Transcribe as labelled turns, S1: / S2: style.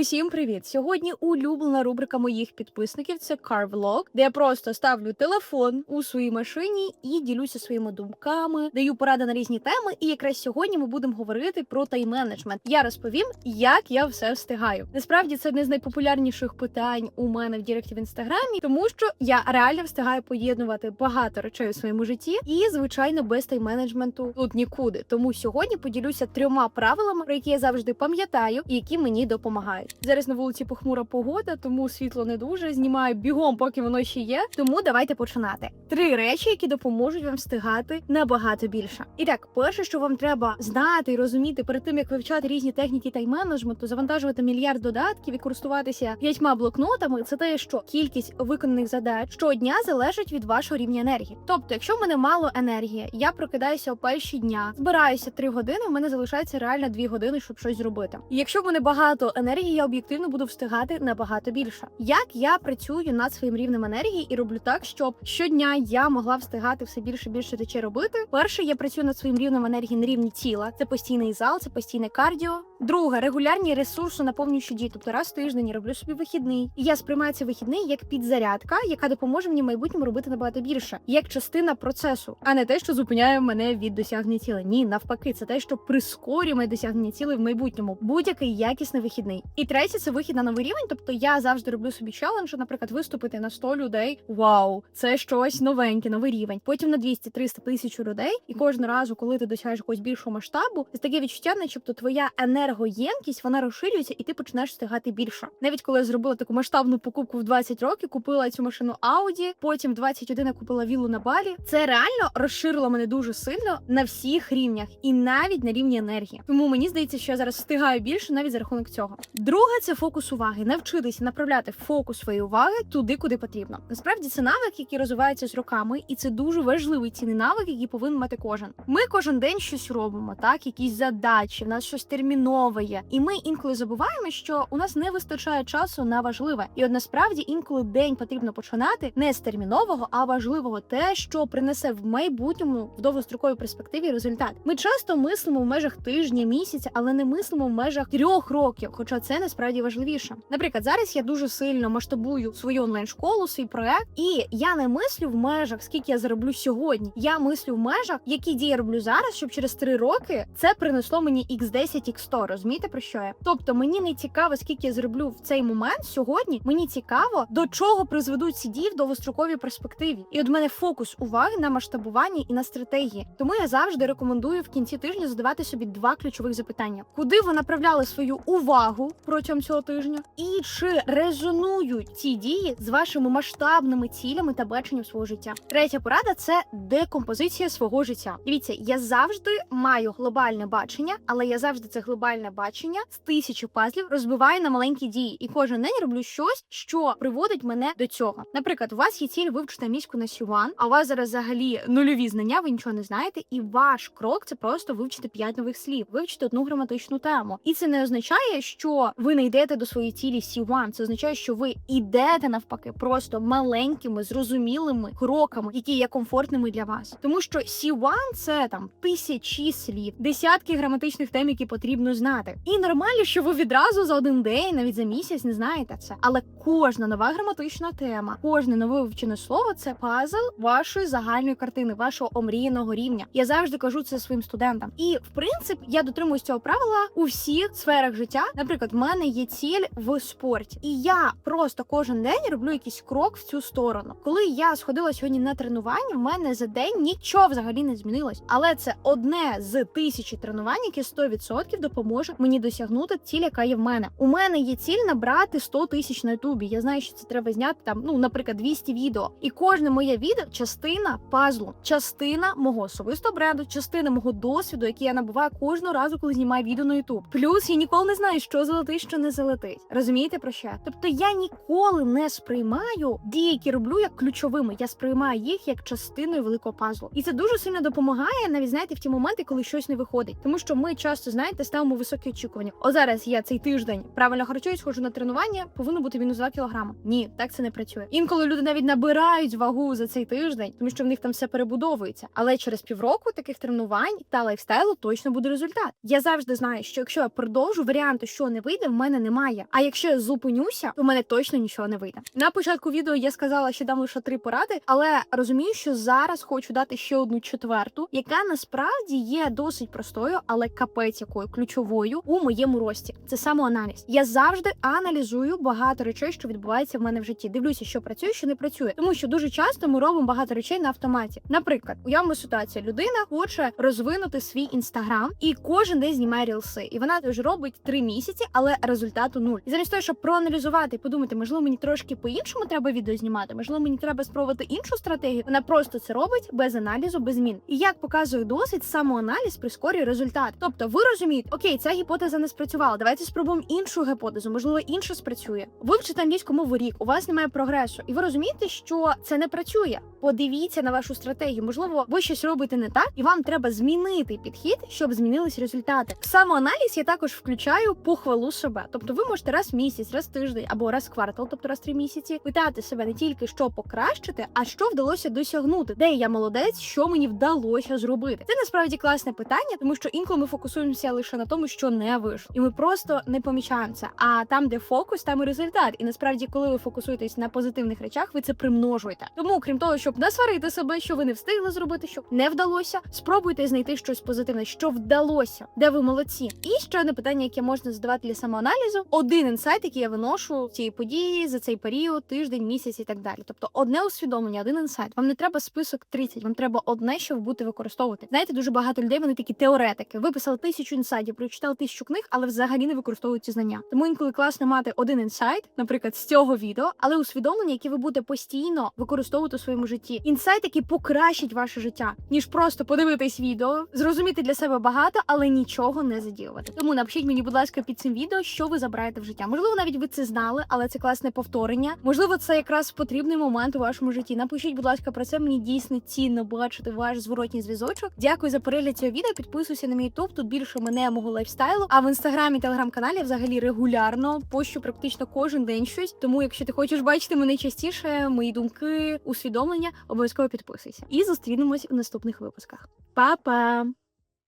S1: Усім привіт! Сьогодні улюблена рубрика моїх підписників це Car Vlog, де я просто ставлю телефон у своїй машині і ділюся своїми думками, даю поради на різні теми. І якраз сьогодні ми будемо говорити про тайм-менеджмент. Я розповім, як я все встигаю. Насправді це одне з найпопулярніших питань у мене в Діректі в інстаграмі, тому що я реально встигаю поєднувати багато речей у своєму житті, і звичайно без тайм-менеджменту тут нікуди. Тому сьогодні поділюся трьома правилами, про які я завжди пам'ятаю, і які мені допомагають. Зараз на вулиці похмура погода, тому світло не дуже. Знімаю бігом, поки воно ще є. Тому давайте починати. Три речі, які допоможуть вам встигати набагато більше. І так, перше, що вам треба знати і розуміти перед тим, як вивчати різні техніки тайм-менеджменту, завантажувати мільярд додатків і користуватися п'ятьма блокнотами, це те, що кількість виконаних задач щодня залежить від вашого рівня енергії. Тобто, якщо в мене мало енергії, я прокидаюся о перші дня, збираюся три години. У мене залишається реально дві години, щоб щось зробити. І якщо в мене багато енергії, я об'єктивно буду встигати набагато більше. Як я працюю над своїм рівнем енергії і роблю так, щоб щодня я могла встигати все більше більше речей робити. Перше, я працюю над своїм рівнем енергії на рівні тіла. Це постійний зал, це постійне кардіо. Друге, регулярні ресурси наповнюючі дії. Тобто раз в тиждень роблю собі вихідний. І я сприймаю цей вихідний як підзарядка, яка допоможе мені в майбутньому робити набагато більше, як частина процесу, а не те, що зупиняє мене від досягнення ціла. Ні, навпаки, це те, що прискорює моє досягнення цілей в майбутньому. Будь-який якісний вихідний. І третє це вихід на новий рівень. Тобто я завжди роблю собі челендж, наприклад, виступити на 100 людей. Вау, це щось новеньке, новий рівень. Потім на 200, 300 тисяч людей. І кожного разу, коли ти досягаєш якогось більшого масштабу, це таке відчуття, начебто твоя енергоємкість вона розширюється, і ти починаєш встигати більше. Навіть коли я зробила таку масштабну покупку в 20 років, купила цю машину Audi, потім в 21 я купила віллу на балі. Це реально розширило мене дуже сильно на всіх рівнях, і навіть на рівні енергії. Тому мені здається, що я зараз встигаю більше навіть за рахунок цього. Друге це фокус уваги. Навчитися направляти фокус своєї уваги туди, куди потрібно. Насправді це навик, який розвивається з роками, і це дуже важливий цінний навик, який повинен мати кожен. Ми кожен день щось робимо, так якісь задачі, в нас щось термінове є. І ми інколи забуваємо, що у нас не вистачає часу на важливе. І от насправді інколи день потрібно починати не з термінового, а важливого, те, що принесе в майбутньому в довгостроковій перспективі результат. Ми часто мислимо в межах тижня, місяця, але не мислимо в межах трьох років. Хоча це насправді важливіше. Наприклад, зараз я дуже сильно масштабую свою онлайн-школу, свій проект, і я не мислю в межах, скільки я зароблю сьогодні. Я мислю в межах, які дії я роблю зараз, щоб через три роки це принесло мені x10, x100. Розумієте про що я? Тобто мені не цікаво, скільки я зроблю в цей момент сьогодні. Мені цікаво, до чого призведуть ці дії в довгостроковій перспективі. І от мене фокус уваги на масштабуванні і на стратегії. Тому я завжди рекомендую в кінці тижня задавати собі два ключових запитання: куди ви направляли свою увагу протягом цього тижня, і чи резонують ці дії з вашими масштабними цілями та баченням свого життя? Третя порада це декомпозиція свого життя. Дивіться, я завжди маю глобальне бачення, але я завжди це глобальне бачення з тисячі пазлів розбиваю на маленькі дії, і кожен день роблю щось, що приводить мене до цього. Наприклад, у вас є ціль вивчити англійську на C1, а у вас зараз взагалі нульові знання, ви нічого не знаєте, і ваш крок це просто вивчити 5 нових слів, вивчити одну граматичну тему. І це не означає, що ви не йдете до своєї цілі C1. Це означає, що ви йдете навпаки просто маленькими, зрозумілими кроками, які є комфортними для вас. Тому що C1 – це там тисячі слів, десятки граматичних тем, які потрібно знати. І нормально, що ви відразу за один день, навіть за місяць, не знаєте це. Але кожна нова граматична тема, кожне нове вивчене слово це пазл вашої загальної картини, вашого омріяного рівня. Я завжди кажу це своїм студентам. І в принципі я дотримуюсь цього правила у всіх сферах життя. Наприклад, в мене є ціль в спорті, і я просто кожен день роблю якийсь крок в цю сторону. Коли я сходила сьогодні на тренування, в мене за день нічого взагалі не змінилось. Але це одне з тисячі тренувань, яке 100% допоможе мені досягнути ціль, яка є в мене. У мене є ціль набрати 100 тисяч на ютубі. Я знаю, що це треба зняти там, ну наприклад, 200 відео. І кожне моє відео частина пазлу, частина мого особистого бренду, частина мого досвіду, який я набуваю кожного разу, коли знімаю відео на ютуб. Плюс я ніколи не знаю, що залетить, що не залетить. Розумієте про що? Тобто я ніколи не сприймаю дії, які роблю як ключовими. Я сприймаю їх як частиною великого пазлу. І це дуже сильно допомагає, навіть знаєте, в ті моменти, коли щось не виходить. Тому що ми часто знаєте ставимо високі очікування. О, зараз я цей тиждень правильно харчуюсь, ходжу на тренування, повинно бути мінус 2 кілограми. Ні, так це не працює. Інколи люди навіть набирають вагу за цей тиждень, тому що в них там все перебудовується. Але через півроку таких тренувань та лайфстайлу точно буде результат. Я завжди знаю, що якщо я продовжу варіанти, що не вийде, в мене немає. А якщо я зупинюся, то в мене точно нічого не вийде. На початку відео я сказала, що дам лише три поради, але розумію, що зараз хочу дати ще одну четверту, яка насправді є досить простою, але капець якою ключовою у моєму рості. Це самоаналіз. Я завжди аналізую багато речей, що відбувається в мене в житті. Дивлюся, що працює, що не працює, тому що дуже часто ми робимо багато речей на автоматі. Наприклад, уявимо ситуацію: людина хоче розвинути свій інстаграм і кожен день знімає рілси, і вона теж робить три місяці, але результату нуль. І замість того, щоб проаналізувати і подумати, можливо, мені трошки по-іншому треба відео знімати, можливо, мені треба спробувати іншу стратегію. Вона просто це робить без аналізу, без змін. І як показує досвід, самоаналіз прискорює результат. Тобто, ви розумієте, окей, ця гіпотеза не спрацювала. Давайте спробуємо іншу гіпотезу, можливо, інша спрацює. Ви вчите англійську мову рік, у вас немає прогресу, і ви розумієте, що це не працює. Подивіться на вашу стратегію. Можливо, ви щось робите не так, і вам треба змінити підхід, щоб змінились результати. Самоаналіз я також включаю похвалу себе. Тобто, ви можете раз в місяць, раз в тиждень або раз в квартал, тобто раз в три місяці, питати себе не тільки що покращити, а що вдалося досягнути, де я молодець, що мені вдалося зробити. Це насправді класне питання, тому що інколи ми фокусуємося лише на тому, що не вийшло, і ми просто не помічаємо це. А там, де фокус, там і результат. І насправді, коли ви фокусуєтесь на позитивних речах, ви це примножуєте. Тому, крім того, щоб не сварити себе, що ви не встигли зробити, що не вдалося, спробуйте знайти щось позитивне, що вдалося, де ви молодці. І ще одне питання, яке можна задавати для самоаналізу: один інсайт, який я виношу цієї події за цей період, тиждень, місяць і так далі. Тобто, одне усвідомлення, один інсайт. Вам не треба список 30, вам треба одне, що будете використовувати. Знаєте, дуже багато людей вони такі теоретики. Виписали тисячу інсайтів, прочитали тисячу книг, але взагалі не використовують ці знання. Тому інколи класно мати один інсайт, наприклад, з цього відео, але усвідомлення, які ви будете постійно використовувати у своєму житті. Інсайт, який покращить ваше життя, ніж просто подивитись відео, зрозуміти для себе багато, але нічого не заділувати. Тому напишіть мені, будь ласка, під цим відео, що ви забираєте в життя. Можливо, навіть ви це знали, але це класне повторення. Можливо, це якраз потрібний момент у вашому житті. Напишіть, будь ласка, про це. Мені дійсно цінно бачити ваш зворотній зв'язочок. Дякую за перегляд цього відео. Підписуйся на мій топ. Тут більше мене мого лайфстайлу. А в інстаграмі телеграм-каналі взагалі регулярно пощу практично кожен день щось. Тому, якщо ти хочеш бачити мене частіше, мої думки, усвідомлення, обов'язково підписуйся. І зустрінемось у наступних випусках. Па-па!